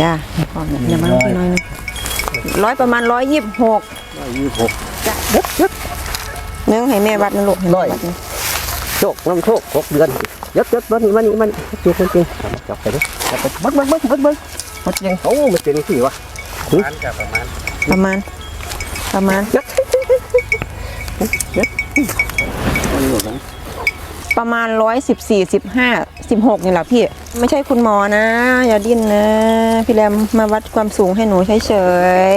จ้าพ่อเนี่ยอย่ามาพี่น้อยนึงร้อยประมาณร้อยยี่สิบหกยี่หกจ้ะยึดยึดเนื้อให้แม่วัดนะลูกให้แม่วัดนะโชคน้ำโชคหกเดือนยัดยัดมันนี่มันนี่มันจริงจริงจับไปดิจับไปบึ้งบึ้งบึ้งบึ้งบึ้งมันยังโอ้มันเป็นสี่วะประมาณกับประมาณประมาณประมาณยัดยัดมันอยู่นั้นประมาณร้อยสิบสี่สิบห้าสิบหกนี่แหละพี่ ไม่ใช่คุณหมอนะ อย่าดิ้นนะ พี่แรมมาวัดความสูงให้หนูเฉย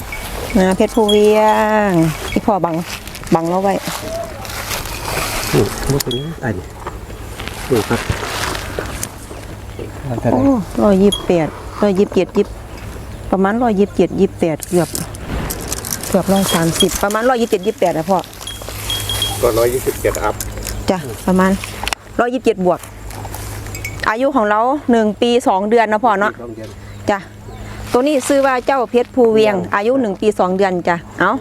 ๆนะเพชรภูเวียงที่พ่อบังบังเราไว้นี่มันเป็นอันนี่ครับโอ้ร้อยยี่สิบแปดร้อยยี่สิบเจ็ดยี่ประมาณร้อยยี่สิบเจ็ดยี่สิบแปดเกือบเกือบร้อยสามสิบประมาณร้อยยี่สิบเจ็ดยี่สิบแปดนะพ่อก็ร้อยยี่สิบเจ็ดอัพจ้ะประมาณร้อยยี่สิบเจ็ดบวก อายุของเราหนึ่งปีสองเดือนนะพ่อเนาะสองเดือนจ้ะตัวนี้ซื้อว่าเจ้าเพชรภูเวียง อายุหนึ่งปีสองเดือนจ้ะเอา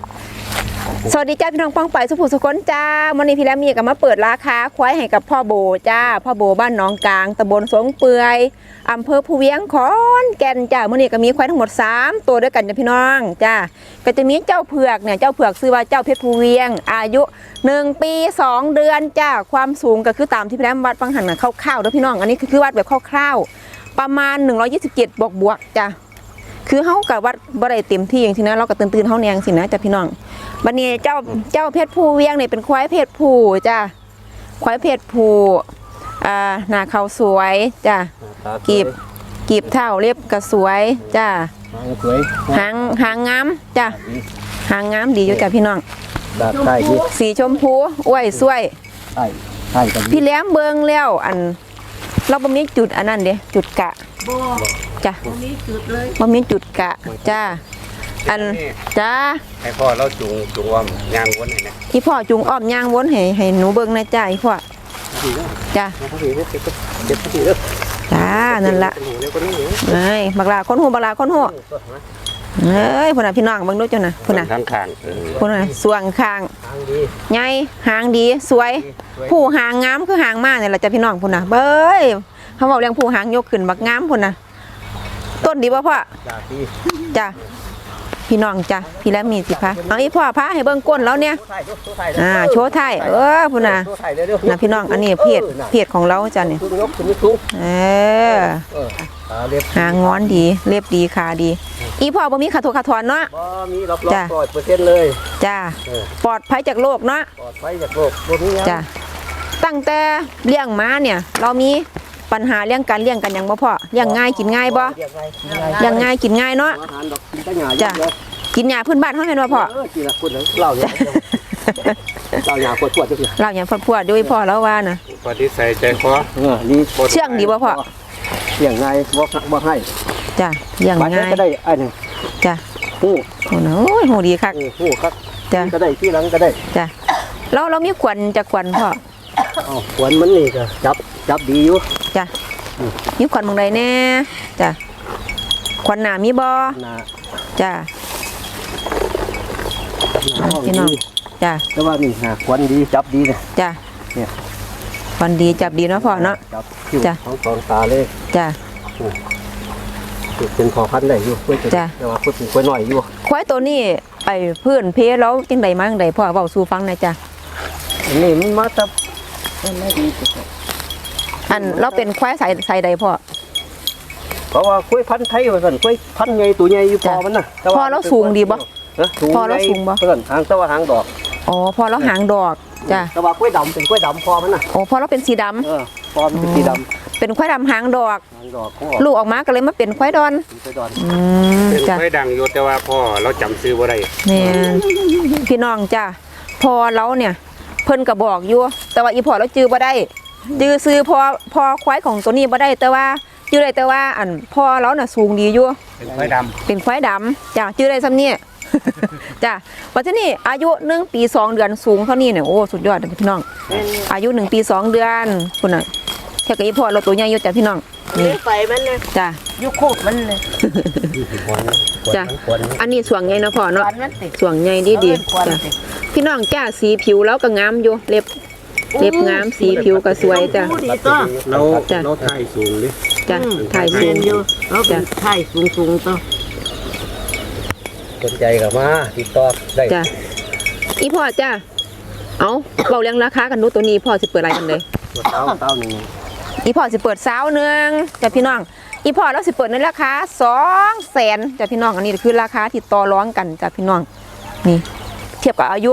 สวัสดีจ้าพี่น้องป้องไปสุภูสุคนจ้าวันนี้พี่แล้วมีกับมาเปิดราคาควายให้กับพ่อโบจ้า พ่อโบบ้านหนองกลางตำบลสงเปื่อยอำเภอภูเวียงขอนแก่นจ้ามื่อนี้ก็มีควายทั้งหมด 3 ตัวด้วยกันจ้ะพี่น้องจ้าก็จะมีเจ้าเผือกเนี่ยเจ้าเผือกซื้อว่าเจ้าเพชรภูเวียง อายุ 1 ปี 2 เดือนจ้าความสูงก็คือตามที่พี่แล้ววัดฟังหันนะคร่าวๆเด้อพี่น้องอันนี้คือวัดแบบคร่าวๆประมาณ 127 บวกบวกๆจ้า คือเฮากับวัดบ่ได้เต็มที่อย่างที่นะเราก็ตื่นๆเฮาแนงสินะจ้ะพี่น้องบัดนี้เจ้าเจ้าเพชรภูเวียงนี่เป็นควายเพชรภูจ้ะควายเพชรภูอ่าหน้าเขาสวยจ้ะกีบกีบเท่าเรียบก็สวยจ้ะสวยหางหางงามจ้ะหางงามดีอยู่จ้ะพี่น้องดาบใต้ที่สีชมพูอ้วยสวยใต้ใต้กันพี่แหลมเบิงแล้วอัน เราบ่มีจุดอันนั้นเด้จุดกะ จ้ะบ่มีจุดเลยบ่มีจุดกะ จ้ะอัน จ้า ให้พ่อเราจุงจุงว่ามยางวนให้นะที่พ่อจุงอ้อมย่างวนให้ให้หนูเบิ่งนะจ้าอีพ่อจ้ามาทีนี้เจ็บเจ็บทีเด้อจ้า นั่นละหูเร็วก็นี่หูเอ้ยบักลาคนหูบักลาคนหูเอ้ยพุ่นน่ะพี่น้องเบิ่งดูจ้ะน่ะพุ่นน่ะทั้งข้างเออพุ่นน่ะสวงข้างทางดีใหญ่หางดี สวย ผู้หางงามคือหางมาเนี่ยล่ะจ้ะพี่น้องพุ่นน่ะเบ้ย เขาบอกเรื่องผู้หางยกขึ้นบักงามพุ่นน่ะ ต้นดีบ่พ่อดาบดีจ้ะพี่น้องจ้ะพี่แล้วมีสิพะเอาอีพ่อพาให้เบิ่งก้นแล้วเนี่ยโชว์ไทยโชว์ไทยอ่า โชว์ไทยเออพุ่นน่ะโชว์ไทยเร็วนะพี่น้องอันนี้เพจเพจของเราจ้ะเนี่ยคุณยกคุณสูงเออเออขาเรียบหางอนดีเรียบดีขาดี อีพ่อบ่มีขาโทขาถอนเนาะบ่มีรับรองจ้ะร้อยเปอร์เซ็นต์เลยจ้าเออปลอดภัยจากโรคเนาะปลอดภัยจากโรคโรคนี้จ้าตั้งแต่เลี้ยงม้าเนี่ย เรามี ปัญหาเรื่องการเลี้ยงกันหยังบ่พ่อเลี้ยงง่ายกินง่ายบ่เรียกไงกินไงเลี้ยงง่ายกินง่ายเนาะอาหารดอกกินแต่หญ้าจ้ะกินหญ้าพื้นบ้านเฮาแม่นบ่พ่อเออกินละคุณเล่าเนี่ยเล่าหญ้าปวดปวดจังซี่เราอย่างพวดๆด้วยพ่อแล้วว่านะพอที่ใส่ใจคอเออนี่เชื่องดีบ่พ่อเลี้ยงไงบ่บ่ให้จ้าเลี้ยงบัดนี้ง่ายก็ได้อันหนึงจ้าฮู้โอ้โหโอ้ยโหดีคักเออฮู้ครับจ้าก็ได้ที่หลังก็ได้จ้าเราเรามีขวัญจากขวัญพ่ออ๋อขวนมันนี่ก็จับจับดีอยู่ จ้ามีขวัญเมืองใดแน่จ้าขวัญหน้ามีบ่หน้าจ้าหน้าห้องพี่น้องดีจ้าแต่ว่านี่หน้าขวนดีจับดีเนี่ยจ้าเนี่ยขวัญดีจับดีเนาะพ่อเนาะจับคิ้วจ้ะของสองตาเลยจ้าเป็นพอพันธุ์ได้อยู่เพื่อจะจ้ะแต่ว่าพูดถึงกล้วยหน่อยอยู่ควายตัวนี้ไปเพื่อนเพแล้วจังใดมาจังใดพ่อเว้าสู่ฟังหน่อยจ้ะอันนี้มันมาจากอันนี้ดีจัง อันเราเป็นควายสายสายใดพ่อเพราะว่ากล้วยพันธุ์ไทยว่าซั่นกล้วยพันธุ์ใหญ่ตัวใหญ่อยู่พจ้ะอมันน่ะแต่พอแล้วสูงดีบ่ฮะสูงพอแล้วสูงบ่เพิ่นหางแต่ว่าหางดอกอ๋อพอเราหางดอกจ้ะแต่ว่ากล้วยดำเป็นกล้วยดำพอมันน่ะโอ้พอเราเป็นสีดำเออพอมันเป็นสีดำเป็นควายดำหางดอกหางดอกของออกลูกออกมาก็เลยมาเป็นควายดอนเป็นกล้วยดอนอืมเป็นจ้ะ ค่อยดังอยู่แต่ว่าพ่อเราจำซื้อบ่ได้นี่พี่น้องจ้ะพอเราเนี่ย เพิ่นก็บอกอยู่ แต่ว่าอีพอเราจื้อบ่ได้ จื้อซื้อพอพอควายของตัวนี้บ่ได้แต่ว่าจื้อได้แต่ว่าอันพอเราน่ะสูงดีอยู่เป็นค่อยดเป็นควายดำจ้ะจื้อได้ซ้ำนี่จ้ะปัจจุบันนี้อายุหนึ่งปีสองเดือนสูงเท่านี้เนี่ยโอ้สุดยอดเลยพี่น้อง อายุหนึ่งปีสองเดือนคุณน่ะแค่กับอีพ่อเราตัวใหญ่อยู่จ้ะพี่น้องนี่ไปมันเลยจ้ะยุคโคตรมันเลยขวนจ้ะขวนอันนี้สวงใหญ่เนาะพ่อคเนาะวันมันติดสวงใหญ่ดีดีควันจ้ะติดพี่น้องจ้าสีผิวแล้วก็งามอยู่เล็บ เล็บงามสีผิวก็สวยจ้ะ ดีตัวเราจ้ะ เราถ่ายสูงดิจ้ะถ่ายเรีสูยงนอยู่เราเป็นไทยสูงสูงๆตัวสนใจกับมาติดต่อได้จ้ะอีพ่อจ้ะเอาเบาเรื่องราคากันดูตัวนี้พ่อสิเปิดอะไรกันเลยตัวเต้าเต้าหนึ่งอีพ่อสิเปิดสาวหนึ่งจ้ะพี่น้องอีพ่อเราสิเปิดในราคาสองแสนจ้ะพี่น้องอันนี้คือราคาที่ต่อร้องกันจ้ะพี่น้องนี่ เทียบกับอายุ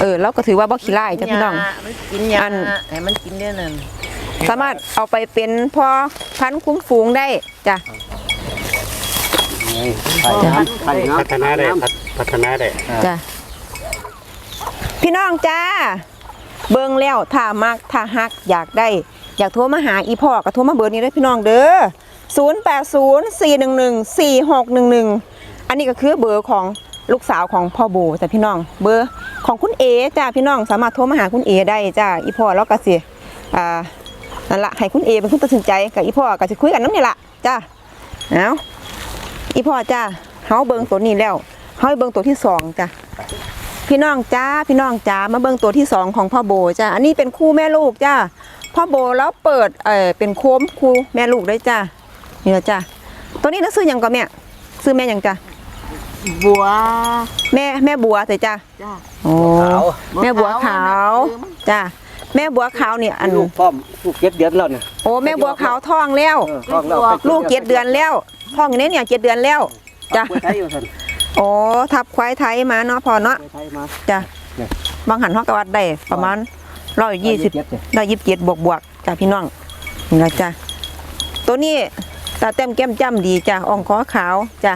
เออเราก็ถือว่าบ่ขี้ไล่จ้ะพี่น้อง มันกินยาอัน ให้มันกินได้นั่นสามารถเอาไปเป็นพอพันธุ์คุ้มฝูงได้จ้ะไทยน้ำไทยน้ำพัฒนาได้พัฒพัฒนาได้จ้ะพี่น้องจ้า เบิ่งแล้วถ้ามักถ้าฮักอยากได้ อยากโทรมาหาอีพ่อก็โทรมาเบอร์นี้เด้อพี่น้องเด้อ0804114611 อันนี้ก็คือเบอร์ของลูกสาวของพ่อโบจ้ะพี่น้องเบอร์ ของคุณเอจ้าพี่น้องสามารถโทรมาหาคุณเอได้จ้าอีพ่อแล้วก็สิอ่านั่นละให้คุณเอเป็นคนตัดสินใจกับอีพ่อก็สิคุยกันน้ำนี่ละจ้าเอาอีพ่อจ้าเฮาเบิ่งตัวนี้แล้วเฮาเบิ่งตัวที่สองจ้ะพี่น้องจ้าพี่น้องจ้ามาเบิ่งตัวที่สองของพ่อโบจ้าอันนี้เป็นคู่แม่ลูกจ้าพ่อโบแล้วเปิดเออเป็นโค้มคู่แม่ลูกได้จ้านี่นะจ้าตัวนี้นะซื้อยังก่อนแม่ซื้อแม่ยังจ้า บัว แม่แม่บัวใส่จ้าจ้า โอ้แม่บัวขาว จ้าแม่บัวขาวเนี่ยอันลูกป้อมลูกเจ็ดเดือนแล้วเนี่ยโอ้แม่บัวขาวท้องแล้ว เออท้องแล้วลูกเจ็ดเดือนแล้วท้องอย่างนี้เนี่ยเจ็ดเดือนแล้วจ้าจ้ะไทยอยู่ท่านโอ้ทับควายไทยมาเนาะพอเนาะไทยมา จ้าเนี่ย บางหันฮอกกวัดได้ประมาณร้อยยี่สิบเจ็ดเนี่ยได้ยิบเจ็ดบวกบวกๆจ้ะพี่น้องนี่นะจ้ะตัวนี้ตาเต็มแก้มจ้ำดีจ้ะอ่องคอขาวจ้ะ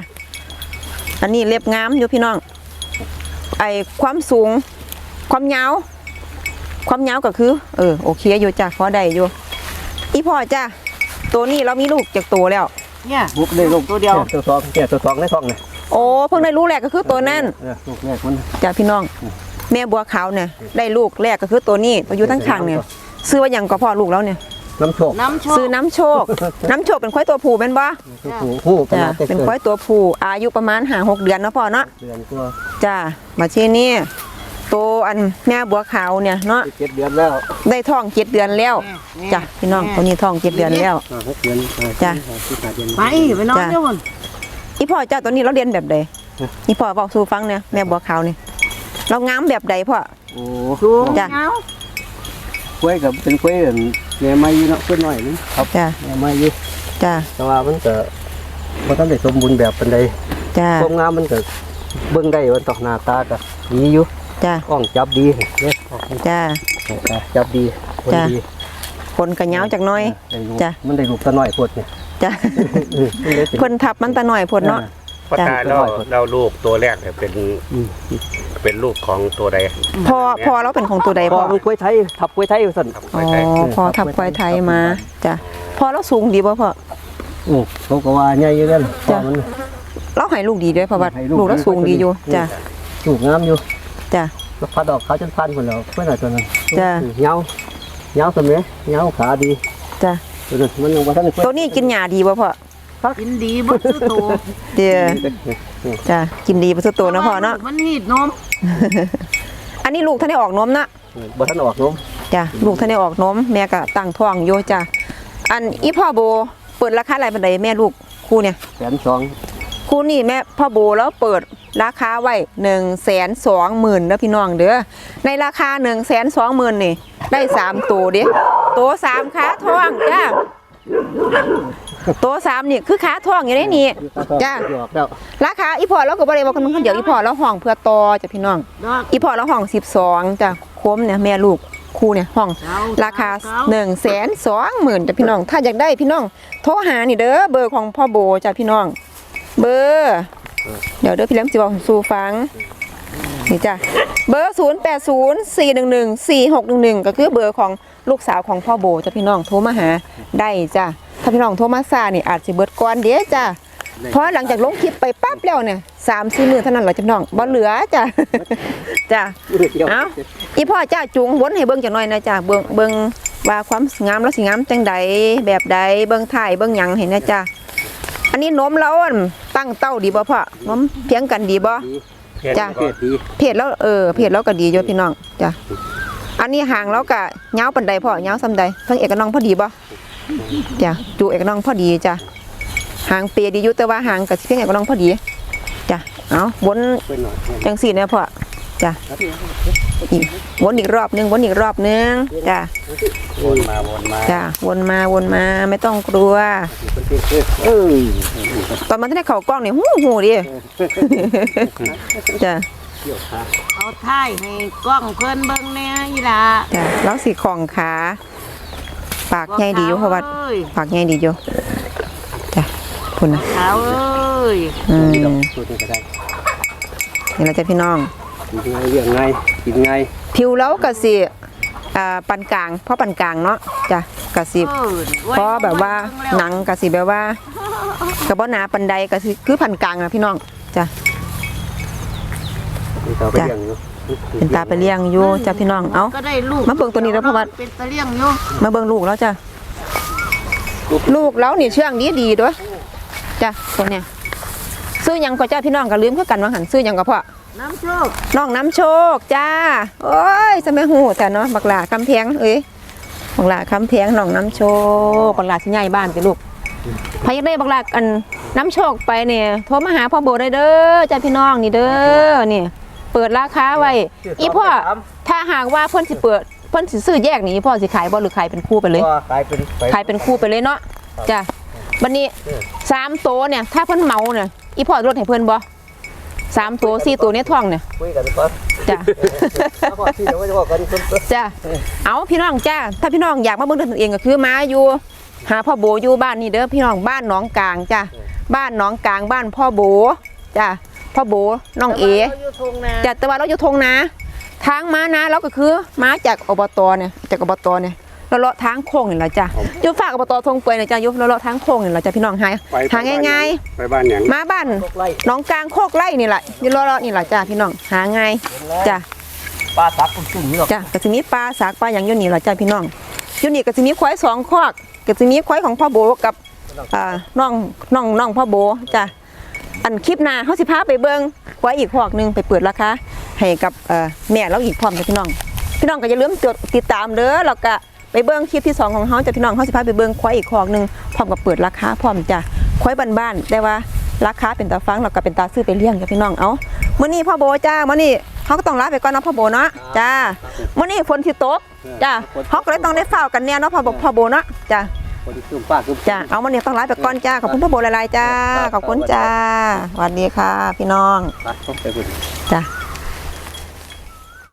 อันนี้เล็บงามอยู่พี่น้อง ไอความสูง ความยาว ความยาวก็คือ เออโอเคอยู่จ้ะพอได้อยู่ อีพ่อจ้ะตัวนี้เรามีลูกจากตัวแล้ว เนี่ยลูกได้ลูกตัวเดียวตัวสองเนี่ยตัวสองในท้องเนี่ยโอ้เพิ่งได้ลูกแรกก็คือตัวนั่นเออลูกแรกมันจ้ะพี่น้อง แม่บัวขาวเนี่ยได้ลูกแรกก็คือตัวนี้ตัวอยู่ทั้งข้างเนี่ยซื้อว่าหยังก็พ่อลูกแล้วเนี่ย น้ำโชคน้ำโชซื้อน้ำโชค น้ำโชคเป็นควายตัวผู้เป็นบ่ตัวผู้ผู้ประจ้ะมาณเจ็ดเป็นเดือควายตัวผู้อายุประมาณหาหกเดือนเนาะพ่อเนาะเดือนกว่าจ้ามาที่นี่ตัวอันแม่บัวขาวเนี่ยเนาะเจ็ดเดือนแล้วได้ท้องเจ็ดเดือนแล้วจ้ะพี่น้องตัวนี้ท้องเจ็ดเดือนแล้วอ่าหกเดือนอ่าจ้ะที่ขาดเดือนไปไปนอนเดี๋ยวมันอีพ่อเจ้าตัวนี้เราเรียนแบบใดอีพ่อบอกสู่ฟังเนี่ยแม่บัวขาวเนี่ยเรางามแบบใดพ่อ โอ้ สูงจ้ะ เงา กล้วยกับเป็นกล้วยอันแม่ไม้อยู่เนาะเพื่อนหน่อยนึงครับจ้ะ แม่ไม้อยู่จ้ะแต่ว่ามันก็บ่ทันได้สมบูรณ์แบบปานใดจ้ะความงามมันก็เบิ่งได้ว่าต่อหน้าตาก็ดีอยู่จ้ะกล้องจับดีเด้อจ้ะจับดีคนจ้ะ ดีคนกระเหงาจากหน้อย ได้ลูกจ้ะ มันได้ลูกตะน้อยพดเนี่ยจ้ะเออมันเลยเป็นคนทับมันตาหน่อยพดเนาะ พราะตาเราเราลูกตัวแรกเนี่ยเป็นอืมเป็นลูกของตัวใดพอพอเราเป็นของตัวใดพพ่ออมันกล้วยไทยทับกล้วยไทยอยู่สั่นครับอ๋ไม่ใช่อพอทับควายไทยมาจ้ะพอเราสูงดีบ่พ่อ โอ้เขาก็ว่าใหญ่อยู่นั่นพอจ้ะมัน เราให้ลูกดีด้วยเพราะว่าให้ลูก ลูกเราสูงดีอยู่อืมจ้ะลูกงามอยู่จ้ะ แล้วพัดออกขาจนพันคนแล้วเพื่อนอะไรตัวนั้นจ้ะ เหงาเหงาสมัยเหงาขาดีจ้ะตัวนั้นมันยังบ่ทันได้ตัวนี้กินหญ้าดีบ่พ่อ กินดีบ่ซื้อโตเดี๋ยวจ้ะกินดีบ่สุดโตนะพ่อเนาะมันหีดนมอันนี้ลูกท่านได้ออกนมนะบ่ทันออกนมจ้ะลูกท่านได้ออกนมแม่ก็ตั้งท้องอยู่จ้ะอันอีพ่อโบเปิดราคาอะไรบันไดแม่ลูกคู่เนี่ยแสนสองคู่นี่แม่พ่อโบแล้วเปิดราคาไว้หนึ่งแสนสองหมื่นเด้อพี่น้องเด้อในราคาหนึ่งแสนสองหมื่นนี่ได้สามตัวเด้ตัวสามขาท้องจ้ะ ตัวสามนี่คือขาท้องอยู่ในนี่จ้ะออกแล้วราคาอีพอเราก็บ่ได้บอกกันคนเดียวอีพอเราห้องเพื่อต่อจ้ะพี่น้องดอกอีพอเราห้องสิบสองจ้ะโคมเนี่ยแม่ลูกคู่เนี่ยห้องเจ้าราคาเจ้าหนึ่งแสนสองหมื่นจ้ะพี่น้อง ถ้าอยากได้พี่น้อง โทรหานี่เด้อเบอร์ของพ่อโบจ้ะพี่น้อง เบอร์ เดี๋ยวเด้อพี่แหลมสิบอกสู่ฟังนี่จ้ะเบอร์ 0 8 0 4 1 1 4 6 1 1 ก็คือเบอร์ของลูกสาวของพ่อโบจ้ะพี่น้องโทรมาหาได้จ้ะ ถ้าพี่น้องโทรมาซานี่อาจสิเบิดก่อนเด้จ้ะเพราะหลังจากลงคลิปไปปั๊บแล้วเนี่ยสามสี่มือเท่านั้นเหรอจ้ะพี่น้องบ่เหลือจ้ะจ้ะเอ้าอีพ่อจ้าจูงวนให้เบิ่งจักหน่อยนะจ้าเบิ่งเบิ่งว่าความงามแล้วสิงามจังใดแบบใดเบิ่งถ่ายเบิ่งหยังเห็นนะจ้าอันนี้นมเราอั่นตั้งเต้าดีบ่พ่อนมเพียงกันดีบ่เพี้ยนจ้ะก็เพศดีเพจแล้วเออเพจแล้วก็ดีอยู่พี่น้องจ้ะอันอันนี้ห่างแล้วก็เงาวปันใดพ่อเงาวซ้ำใดเพิ่งเอกน้องพอดีบ่ จ้ะจูเอกน้องพอดีจ้ะห่างเปียดีอยู่แต่ว่าห่างกับเพียงเอกน้องพอดีจ้ะเอาวนเป็นหน่อยจังสี่เนี่ยพ่อจ้ะอีกวนอีกรอบนึงวนอีกรอบนึงจ้ะวนมาวนมาจ้ะวนมาวนมาไม่ต้องกลัวเออตอนมันที่ได้เข่ากล้องเนี่ยหูหูดิจ้ะเอาท้ายให้กล้องเพิ่นเบิ่งแน่อีหล่ะจ้ะแล้วสีของขา ปากใหญ่ดีอยู่เพราะว่าเอ้ยปากใหญ่ดีอยู่จ้ะคุณนะขาวเอ้ยอืมสูตรนี้ก็ได้นี่เราจะพี่น้องกินไงเรื่องไงกินไงผิวแล้วก็สิอ่าปานกลางเพราะปานกลางเนาะจ้ะกสิเอิ้นเพราะแบบว่าหนังกสิแบบว่ากับว่าหนาปันใดกสิคือพันกลางนะพี่น้องจ้ะมีต่อไป เรื่องอยู่เป็นตาไปเลี้ยงอยู่จ้ะพี่น้องเอ้าก็ได้ลูกมาเบิ่งตัวนี้แล้วเพราะว่าเป็นตะเลี่ยงอยู่มาเบิ่งลูกแล้วจ้ะลูกแล้วนี่เชื่องดีดีๆด้วยจ้ะตัวเนี้ยซื้อหยังก็จ้าพี่น้องก็ลืมคือกันว่าหันซื้อหยังก็พ่อน้ำโชคน้องน้ำโชคจ้าโอ้ยจะไม่หูแต่เนาะบักหลาคำแพงเอ้ยบักหลาคำแพงน้องน้ำโชคบักหลาที่ใหญ่บ้านไปลูกพายากได้บักหลาอันน้ำโชคไปเนี่ยโทรมาหาพ่อโบได้เด้อจ้าพี่น้องนี่เด้อนี่ เปิดราคาไว้อีพ่อถ้าหากว่าเพิ่นสิเปิดเพิ่นสิซื้อแยกนี่อีพ่อสิขายบ่หรือขายเป็นคู่ไปเลยก็กลายเป็นไปขายเป็นคู่ไปเลยเนาะจ้ะบัดนี้สามตัวเนี่ย ถ้าเพิ่นเมาเนี่ยอีพ่อลดให้เพิ่นบ่สามตัวสี่ตัวเนี่ยท่องเนี่ยคุยกันก่อนจ้ะพอที่เดี๋ยวจะบอกกันคนจ้ะเอาพี่น้องจ้าถ้าพี่น้องอยากมาเบิ่งด้วยตนเองก็คือมาอยู่ หาพ่อโบอยู่บ้านนี่เด้อพี่น้องบ้านหนองกลางจ้ะบ้านหนองกลางบ้านพ่อโบจ้ะ พ่อโบน้องเอราอยู่ทงนาจ้ะแต่ว่าเราอยู่ทงนาทางม้านะเราก็คือมาจากอบตเนี่ยจากอบตเนี่ยเราเลาะทางโค้งนี่แหละจ้ะอยู่ฝากอบตทงเปื่อยเนี่ยจ้ะอยู่เราเลาะทางโค้งนี่แหละจ้ะพี่น้องหาไปหาง่ายไปบ้านหยังๆมาบ้านตกไล่หนองกลางโคกไร่นี่แหละอยู่เลาะๆนี่แหละจ้ะพี่น้องหาง่ายจ้ะปลาตักกุ้งนี่หรอกจ้ะก็จะมีปลาสากปลาอย่างอยู่นี่แหละจ้ะพี่น้องอยู่นี่ก็จะมีควายสองคอกก็จะมีควายของพ่อโบกับอ่าน้องน้องน้องพ่อโบจ้ะ อันคลิปหน้าเขาสิพาไปเบิ่งควายอีกคอกหนึงไปเปิดราคาให้กับเอ่อแม่เราอีกพร้อมจ้ะพี่น้อง พี่น้องก็อย่าลืมกดติดตามเด้อแล้วก็ไปเบิ่งคลิปที่สองของเขาจ้ะพี่น้องเขาสิพาไปเบิ่งควายอีกคอกหนึงพร้อมกับเปิดราคาพร้อมจ้ะควายบ้านๆแต่ว่าราคาเป็นตาฟังแล้วก็เป็นตาซื้อไปเลี้ยงจ้ะพี่น้องเอามื้อนี้พ่อโบจ้ามื้อนี้เขาก็ต้องลาไปก่อนเนาะพ่อโบเนาะจ้ามื้อนี้ฝนสิตกจ้าเขาก็เลยต้องได้ฝ้าวกันแน่เนาะพ่อโบพ่อโบเนาะจ้า คนที่ซุ่มป้าซุ่มจ้าเอามาเนี่ยต้องร้ายไปก่อนจ้าขอบคุณพ่อโบหลายๆจ้าขอบคุณจ้าสวัสดีค่ะ พี่น้องไปต้องไปคุณจ้า